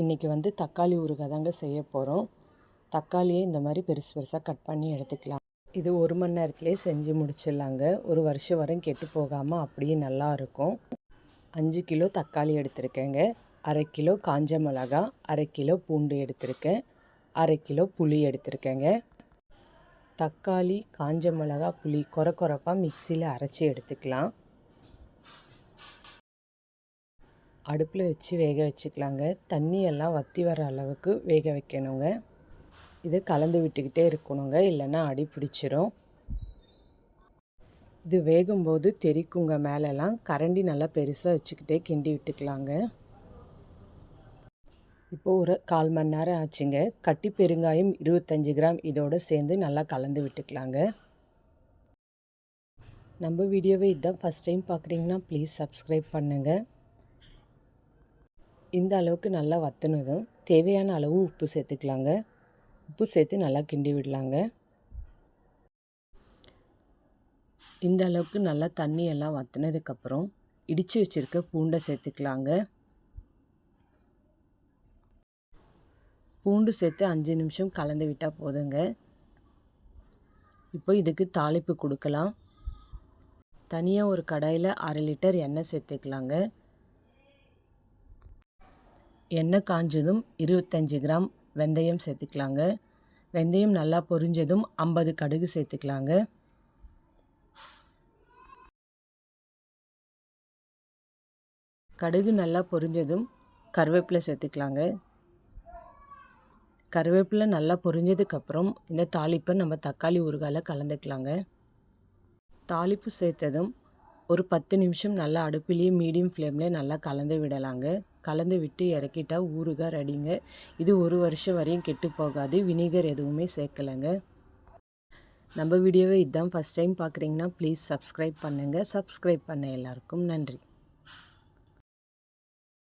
இன்றைக்கி வந்து தக்காளி ஊறுகாய் தாங்க செய்ய போகிறோம் தக்காளியை இந்த மாதிரி பெருசு பெருசாக கட் பண்ணி எடுத்துக்கலாம். இது ஒரு மணி நேரத்துலேயே செஞ்சு முடிச்சிடலாங்க. ஒரு வருஷம் வரையும் கெட்டு போகாமல் அப்படியே நல்லா இருக்கும். அஞ்சு கிலோ தக்காளி எடுத்திருக்கேங்க. அரை கிலோ காஞ்ச மிளகா அரை கிலோ பூண்டு எடுத்திருக்கேன். அரை கிலோ புளி எடுத்திருக்கேங்க. தக்காளி காஞ்ச மிளகா புளி கொர கொரப்பாக மிக்சியில் அரைச்சி எடுத்துக்கலாம். அடுப்பில் வச்சு வேக வச்சுக்கலாங்க. தண்ணியெல்லாம் வத்தி வற்றி வர அளவுக்கு வேக வைக்கணுங்க. இது கலந்து விட்டுக்கிட்டே இருக்கணுங்க. இல்லைன்னா அடி பிடிச்சிரும். இது வேகும்போது தெறிக்குங்க மேலெல்லாம். கரண்டி நல்லா பெருசாக வச்சுக்கிட்டே கிண்டி விட்டுக்கலாங்க. இப்போது ஒரு கால் மணி நேரம் ஆச்சுங்க. கட்டி பெருங்காயம் இருபத்தஞ்சி கிராம் இதோடு சேர்ந்து நல்லா கலந்து விட்டுக்கலாங்க. நம்ம வீடியோவை இதுதான் ஃபஸ்ட் டைம் பார்க்குறீங்கன்னா ப்ளீஸ் சப்ஸ்கிரைப் பண்ணுங்கள் இந்த அளவுக்கு நல்லா வத்தினதும் தேவையான அளவு உப்பு சேர்த்துக்கலாங்க. உப்பு சேர்த்து நல்லா கிண்டி விடலாங்க. இந்த அளவுக்கு நல்லா தண்ணியெல்லாம் வத்தினதுக்கப்புறம் இடித்து வச்சுருக்க பூண்டை சேர்த்துக்கலாங்க. பூண்டு சேர்த்து அஞ்சு நிமிஷம் கலந்து விட்டால் போதுங்க. இப்போ இதுக்கு தாளிப்பு கொடுக்கலாம். தனியாக ஒரு கடாயில் அரை லிட்டர் எண்ணெய் சேர்த்துக்கலாங்க. எண்ணெய் காஞ்சதும் இருபத்தஞ்சி கிராம் வெந்தயம் சேர்த்துக்கலாங்க. வெந்தயம் நல்லா பொரிஞ்சதும் ஐம்பது கடுகு சேர்த்துக்கலாங்க. கடுகு நல்லா பொரிஞ்சதும் கருவேப்பிலை சேர்த்துக்கலாங்க. கருவேப்பிலை நல்லா பொரிஞ்சதுக்கப்புறம் இந்த தாளிப்பை நம்ம தக்காளி ஊறுகாயில் கலந்துக்கலாங்க. தாளிப்பு சேர்த்ததும் ஒரு பத்து நிமிஷம் நல்லா அடுப்பிலேயே மீடியம் ஃப்ளேம்லேயே நல்லா கலந்து விடலாங்க. கலந்து விட்டு இறக்கிட்டா ஊறுகாய் ரெடிங்க. இது ஒரு வருஷம் வரையும் கெட்டு போகாது. வினிகர் எதுவுமே சேர்க்கலைங்க. நம்ம வீடியோவை இதுதான் ஃபஸ்ட் டைம் பார்க்குறீங்கன்னா ப்ளீஸ் சப்ஸ்கிரைப் பண்ணுங்கள் சப்ஸ்கிரைப் பண்ண எல்லாருக்கும் நன்றி.